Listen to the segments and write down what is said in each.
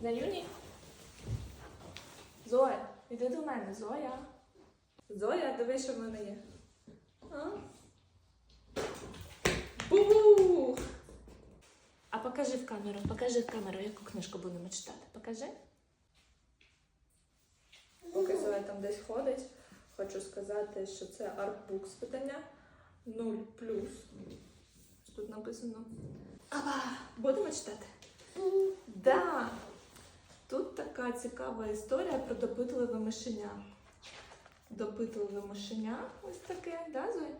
На юні? Зоя, іди до мене, Зоя. Зоя, дивись, що в мене є. А? Бух! А покажи в камеру, покажи в камеру, яку книжку будемо читати. Покажи. Поки Зоя там десь ходить, хочу сказати, що це артбукс видання 0 плюс. Тут написано. Аба! Будемо читати? Да. Така цікава історія про допитливе мишеня. Допитливе мишеня, ось таке, да, Зоя?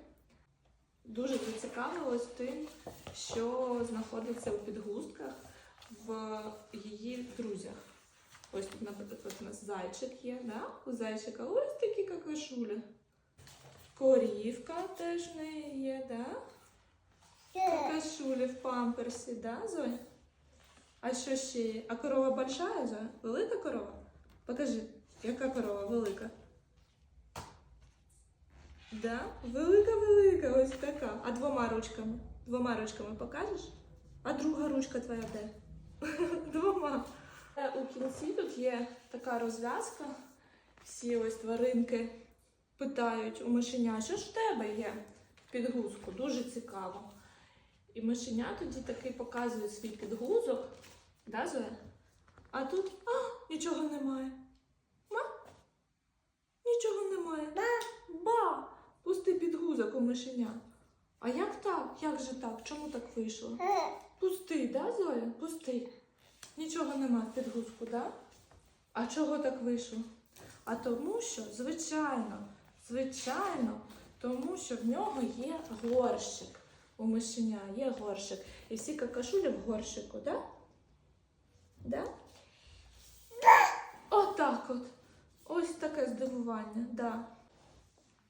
Дуже зацікавилась тим, що знаходиться у підгузках в її друзях. Ось тут, наприклад, у нас зайчик є, да? у зайчика ось такі какашулі. Корівка теж в неї є, да? Какашулі в памперсі, да, Зоя? А що ще? А корова большая, Зоя? Велика корова? Покажи, яка корова велика? Да? Велика-велика, ось така. А двома ручками? Двома ручками покажеш? А друга ручка твоя де? Двома. Е, У кінці тут є така розв'язка. Всі ось тваринки питають у мишеня, що ж в тебе є в підгузку? Дуже цікаво. І мишеня тоді таки показує свій підгузок. Зоя? А тут а, нічого немає. Ма? Нічого немає. Ба! Пустий підгузок у мишеня. А як так? Як же так? Чому так вийшло? Пустий, да, Зоя? Пустий. Нічого нема в підгузку, да? А чого так вийшло? А тому що, звичайно, звичайно, тому що в нього є горщик. У мишеня є горщик. І всі какашулі в горщику? Да? от. Ось таке здивування, да.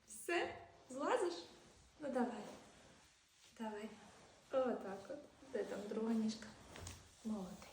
Все, злазиш? Ну давай. Давай. Отак от. Де там друга ніжка? Молодий.